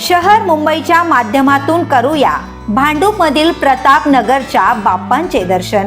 शहर मुंबईच्या माध्यमातून करूया भांडूपमधील प्रतापनगरच्या बाप्पांचे दर्शन.